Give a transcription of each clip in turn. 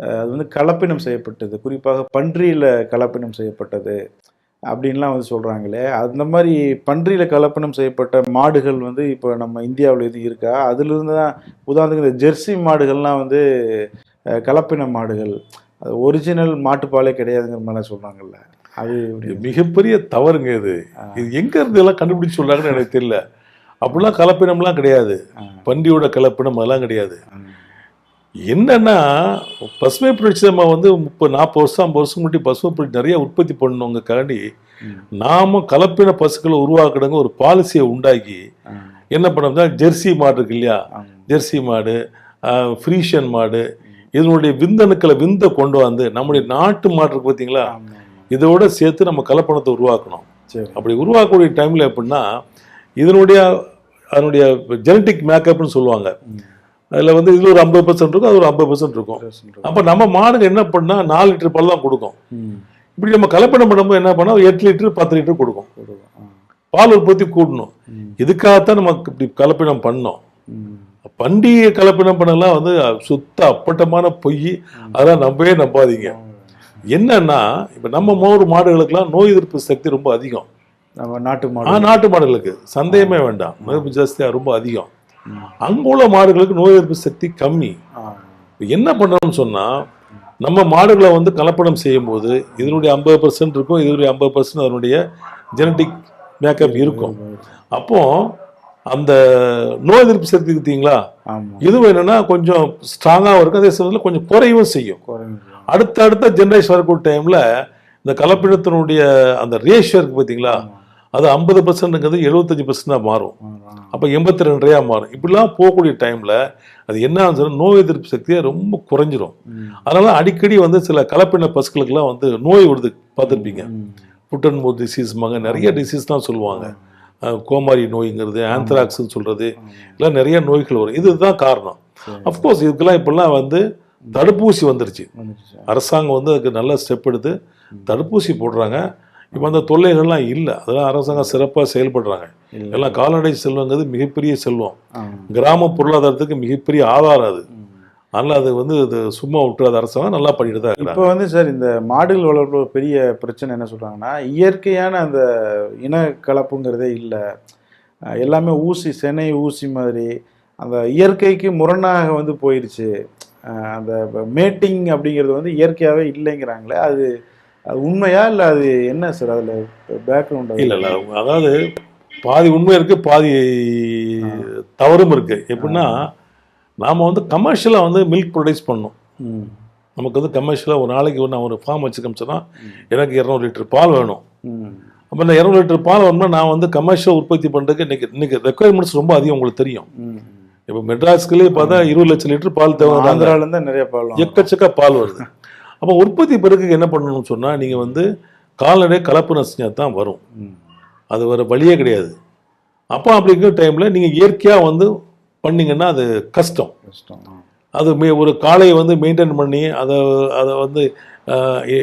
அது வந்து கலப்பினம் செய்யப்பட்டது. குறிப்பாக பன்றியில் கலப்பினம் செய்யப்பட்டது அப்படின்லாம் வந்து சொல்கிறாங்களே அந்த மாதிரி பன்றியில் கலப்பினம் செய்யப்பட்ட மாடுகள் வந்து இப்போ நம்ம இந்தியாவில் எதுவும் இருக்கா? அதுலேருந்து தான் உதாரணத்துக்கு இந்த ஜெர்சி மாடுகள்லாம் வந்து கலப்பின மாடுகள். அது ஒரிஜினல் மாட்டுப்பாலே கிடையாதுங்கிற மாதிரிலாம் சொல்கிறாங்கல்ல அது மிகப்பெரிய தவறுங்க இது. இது எங்க இருந்து எல்லாம் கண்டுபிடிச்சு சொல்றாங்கன்னு எனக்கு தெரியல. அப்படிலாம் கலப்பினம்லாம் கிடையாது. பன்றியோட கலப்பினம் அதெல்லாம் கிடையாது. என்னன்னா பசுமை புரட்சி நம்ம வந்து முப்பது நாற்பது வருஷம் ஐம்பது வருஷம் முன்னாடி பசுமை புரட்சி நிறைய உற்பத்தி பண்ணவங்கக்காண்டி. நாம கலப்பின பசுக்களை உருவாக்கணுங்க ஒரு பாலிசியை உண்டாக்கி. என்ன பண்ணோம்னா ஜெர்சி மாடு இருக்கு இல்லையா. ஜெர்சி மாடு ஃப்ரீஷியன் மாடு இதனுடைய விந்தணுக்களை விந்த கொண்டு வந்து நம்முடைய நாட்டு மாடு இருக்கு பார்த்தீங்களா. இதோட சேர்த்து நம்ம கலப்பணத்தை உருவாக்கணும் சரி அப்படி உருவாக்கக்கூடிய டைமில் எப்படின்னா இதனுடைய அதனுடைய ஜெனட்டிக் மேக்கப்னு சொல்லுவாங்க. அதில் வந்து இதில் ஒரு ஐம்பது பர்சன்ட் இருக்கும் அது ஒரு ஐம்பது பர்சன்ட் இருக்கும். அப்போ நம்ம மாடுங்க என்ன பண்ணால் நாலு லிட்டர் பால் தான் கொடுக்கும். இப்படி நம்ம கலப்படம் பண்ணும்போது என்ன பண்ணால் எட்டு லிட்டர் பத்து லிட்டர் கொடுக்கும். பால் உற்பத்தி கூடணும். இதுக்காகத்தான் நமக்கு இப்படி கலப்பினம் பண்ணோம். பண்டிகை கலப்பினம் பண்ணலாம் வந்து சுத்த அப்பட்டமான பொய் அதெல்லாம் நம்பவே நம்பாதீங்க. என்னன்னா இப்போ நம்ம மோர் மாடுகளுக்கெல்லாம் நோய் எதிர்ப்பு சக்தி ரொம்ப அதிகம். நம்ம நாட்டு மாடு நாட்டு மாடுகளுக்கு சந்தேகமே வேண்டாம். நோய் எதிர்ப்பு ஜாஸ்தியா ரொம்ப அதிகம். ம். அங்க உள்ள மாடுகளுக்கு நோய் எதிர்ப்பு சக்தி கம்மி. என்ன பண்ணணும்னு சொன்னா நம்ம மாடுகளை வந்து கலப்படம் செய்யும்போது இதனுடைய ஐம்பது பர்சன்ட் இருக்கும் இதனுடைய ஐம்பது பர்சன்ட் அதனுடைய ஜெனட்டிக் மேக்கப் இருக்கும். அப்போ அந்த நோய் எதிர்ப்பு சக்தி ஆமா. இதுவும் என்னன்னா கொஞ்சம் ஸ்ட்ராங்காகவும் இருக்கும் அதே சமயத்தில் கொஞ்சம் குறைவும் செய்யும். அடுத்த அடுத்த ஜென்ரேஷன் வரக்கூடிய டைம்ல இந்த கலப்பினத்தினுடைய அந்த ரேஷியோ இருக்கு பார்த்தீங்களா அது ஐம்பது பர்சன்ட்ங்கிறது எழுபத்தஞ்சு பர்சன்டாக மாறும். அப்போ எண்பத்தி ரெண்டரையா மாறும். இப்படிலாம் போகக்கூடிய டைமில் அது என்ன ஆகுதுன்னா நோய் எதிர்ப்பு சக்தியை ரொம்ப குறைஞ்சிரும். அதனால அடிக்கடி வந்து சில கலப்பின பசுக்களுக்கெல்லாம் வந்து நோய் வருது பார்த்துருப்பீங்க. ஃபுட் அண்ட் மவுத் டிசீஸ்மாங்க நிறைய டிசீஸ் தான் சொல்லுவாங்க கோமாரி நோய்ங்கிறது ஆந்த்ராக்ஸ்னு சொல்றது இதெல்லாம் நிறைய நோய்கள் வரும். இதுதான் காரணம். அஃப்கோர்ஸ் இதுக்கெல்லாம் இப்பெல்லாம் வந்து தடுப்பூசி வந்துருச்சு. அரசாங்கம் வந்து அதுக்கு நல்ல ஸ்டெப் எடுத்து தடுப்பூசி போடுறாங்க. இப்போ அந்த தொல்லைகள்லாம் இல்லை. அதெல்லாம் அரசாங்கம் சிறப்பாக செயல்படுறாங்க. எல்லாம் கால்நடை செல்வங்கிறது மிகப்பெரிய செல்வம். கிராம பொருளாதாரத்துக்கு மிகப்பெரிய ஆதாரம் அது. அதனால் அது வந்து அது சும்மா விட்டுறாத அரசாங்கம் நல்லா பண்ணிட்டு தான் இப்போ வந்து சார் இந்த மாடுகள் வளர்ப்பு பெரிய பிரச்சனை என்ன சொல்றாங்கன்னா இயற்கையான அந்த இன கலப்புங்கிறதே இல்லை. எல்லாமே ஊசி செனை ஊசி மாதிரி அந்த இயற்கைக்கு முரணாக வந்து போயிடுச்சு. அந்த மேட்டிங் அப்படிங்கிறது வந்து இயற்கையாகவே இல்லைங்கிறாங்களே அது அது உண்மையா இல்லை அது என்ன சார் அதில் பேக்ரவுண்ட் இல்லை இல்லை அதாவது பாதி உண்மை இருக்கு பாதி தவறும் இருக்கு. எப்படின்னா நாம் வந்து கமர்ஷியலாக வந்து மில்க் ப்ரொடியூஸ் பண்ணோம் ம். நமக்கு வந்து கமர்ஷியலாக ஒரு நாளைக்கு நான் ஒரு ஃபார்ம் வச்சு காமிச்சேன்னா எனக்கு இரநூறு லிட்டர் பால் வேணும். அப்போ இந்த இரநூறு லிட்டர் பால் வேணும்னா நான் வந்து கமர்ஷியல் உற்பத்தி பண்ணுறதுக்கு இன்னைக்கு இன்னைக்கு ரெக்குயர்மெண்ட்ஸ் ரொம்ப அதிகம் உங்களுக்கு தெரியும். இப்போ மெட்ராஸ்க்குள்ளே பார்த்தா இருபது லட்சம் லிட்டர் பால் தேவை. ஆந்திராலேருந்து தான் நிறைய பாலம் எக்கச்சக்க பால் வருது. அப்போ உற்பத்தி பெருக்குக்கு என்ன பண்ணணும்னு சொன்னால் நீங்கள் வந்து கால்நடை கலப்பு நசிஞ்சா தான் வரும். அது வர வழியே கிடையாது. அப்போ அப்படிங்கிற டைமில் நீங்கள் இயற்கையாக வந்து பண்ணீங்கன்னா அது கஷ்டம். கஷ்டம். அது மே ஒரு காளையை வந்து மெயின்டைன் பண்ணி அதை அதை வந்து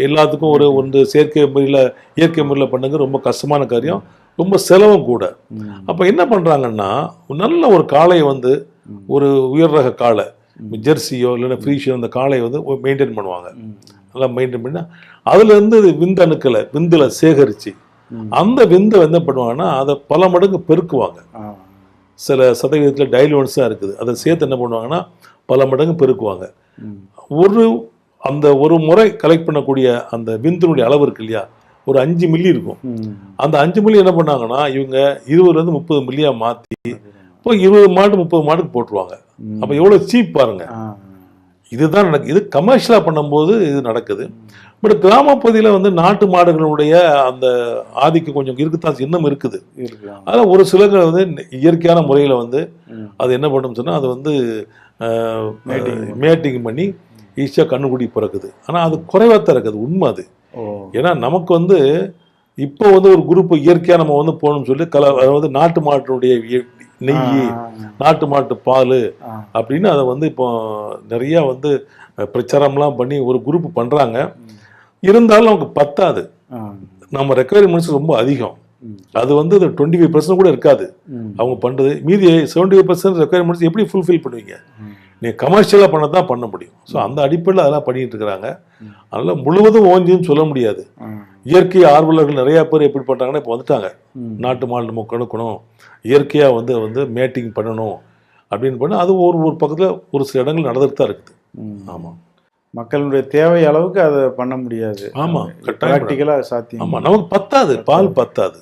எல்லாத்துக்கும் ஒரு வந்து செயற்கை முறையில் இயற்கை முறையில் பண்ணுங்க ரொம்ப கஷ்டமான காரியம். ரொம்ப செலவும் கூட. அப்போ என்ன பண்ணுறாங்கன்னா நல்ல ஒரு காளையை வந்து ஒரு உயர் ரக காளை ஜெர்சியோ இல்லைன்னா ஃப்ரீஷியோ அந்த காளையை வந்து மெயின்டைன் பண்ணுவாங்க. நல்லா மெயின்டைன் பண்ணி அதுலேருந்து விந்தணுக்களை விந்தில் சேகரித்து. அந்த விந்தை என்ன பண்ணுவாங்கன்னா அதை பல மடங்கு பெருக்குவாங்க. சில சதவீதத்தில் டைலுவன்ஸாக இருக்குது. அதை சேர்த்து என்ன பண்ணுவாங்கன்னா பல மடங்கு பெருக்குவாங்க. ஒரு அந்த ஒரு முறை கலெக்ட் பண்ணக்கூடிய அந்த விந்தினுடைய அளவு இருக்கு இல்லையா? ஒரு அஞ்சு மில்லி இருக்கும். அந்த அஞ்சு மில்லி என்ன பண்ணாங்கன்னா இவங்க இருபதுலேருந்து முப்பது மில்லியாக மாற்றி இப்போ இருபது மாடு முப்பது மாடுக்கு போட்டுருவாங்க. அப்போ எவ்வளோ சீப் பாருங்க. இதுதான் நடக்குது இது கமர்ஷியலாக பண்ணும்போது இது நடக்குது. பட் கிராமப்பகுதியில் வந்து நாட்டு மாடுகளுடைய அந்த ஆதிக்கம் கொஞ்சம் இருக்குத்தான் இன்னும் இருக்குது. அதில் ஒரு சிலர்கள் வந்து இயற்கையான முறையில் வந்து. அது என்ன பண்ணும் சொன்னால் அது வந்து. மேட்டிங் பண்ணி. ஈஸியாக கண்ணுக்குடி பிறக்குது. ஆனால் அது குறைவாக தான் இருக்குது உண்மை அது. ஏன்னா நமக்கு வந்து இப்போ வந்து ஒரு குரூப் இயற்கையாக நம்ம வந்து போகணும்னு சொல்லி கல அதாவது நாட்டு மாட்டினுடைய நெய் நாட்டு மாட்டு பால் அப்படின்னு அதை வந்து இப்போ நிறைய வந்து பிரச்சாரம்லாம் பண்ணி ஒரு குரூப் பண்ணுறாங்க இருந்தாலும் நமக்கு பத்தாது. நம்ம ரெக்குவயர்மெண்ட்ஸ் ரொம்ப அதிகம். அது வந்து டுவெண்ட்டி ஃபைவ் பர்சன்ட் கூட இருக்காது. அவங்க பண்ணுறது மீதி செவன்டி ஃபைவ் பர்சன்ட் ரெக்குவயர்மெண்ட்ஸ் எப்படி ஃபுல்ஃபில் பண்ணுவீங்க? ம். நீ கமர்ஷியலாக பண்ண தான் பண்ண முடியும். ஸோ அந்த அடிப்படையில் அதெல்லாம் பண்ணிட்டு இருக்கிறாங்க. அதனால முழுவதும் ஓஞ்சின்னு சொல்ல முடியாது. இயற்கை ஆர்வலர்கள் நிறைய பேர் எப்படி பண்ணுறாங்கன்னா இப்போ வந்துட்டாங்க. நாட்டு மாடு நம்ம கணுக்கணும் இயற்கையாக வந்து வந்து மேட்டிங் பண்ணணும் அப்படின்னு பண்ணி அது ஒரு ஒரு பக்கத்தில் ஒரு சில இடங்கள் நடந்துட்டு தான் இருக்குது. ஆமாம் மக்களுடைய தேவை அளவுக்கு அதை பண்ண முடியாது. ஆமா, கட்டாயம் ப்ராக்டிக்கலாக சாத்தியம். ஆமாம் நமக்கு பத்தாது பால் பத்தாது.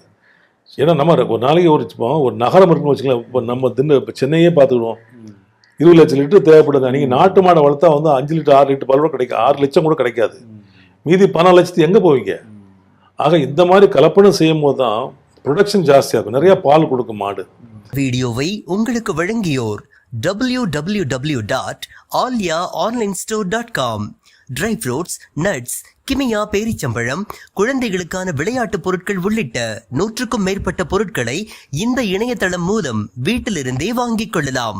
ஏன்னா நம்ம ஒரு நாளைக்கு ஒரு ஒரு நகரம் இருக்குன்னு வச்சுக்கலாம் இப்போ நம்ம தின்னு இப்போ சென்னையே பார்த்துக்கிடுவோம். இருபது லட்சம் லிட்டர் தேவைப்படுது. நீங்கள் நாட்டு மாடை வளர்த்தா வந்து அஞ்சு லிட்டர் ஆறு லிட்டர் பால் கூட கிடைக்கும் ஆறு லட்சம் கூட கிடைக்காது. மீதி பன்னெண்டு லட்சத்து எங்கே போவீங்க. ஆக இந்த மாதிரி கலப்படம் செய்யும் போது தான் ப்ரொடக்ஷன் ஜாஸ்தியாகும் நிறைய பால் கொடுக்கும் மாடு. வீடியோவை உங்களுக்கு வழங்கியோர் W W W dot Aaliya online store dot com dry fruits nuts Kimia பேரிச்சம்பழம் குழந்தைகளுக்கான விளையாட்டுப் பொருட்கள் உள்ளிட்ட நூற்றுக்கும் மேற்பட்ட பொருட்களை இந்த இணையதளம் மூலம் வீட்டிலிருந்தே வாங்கிக் கொள்ளலாம்.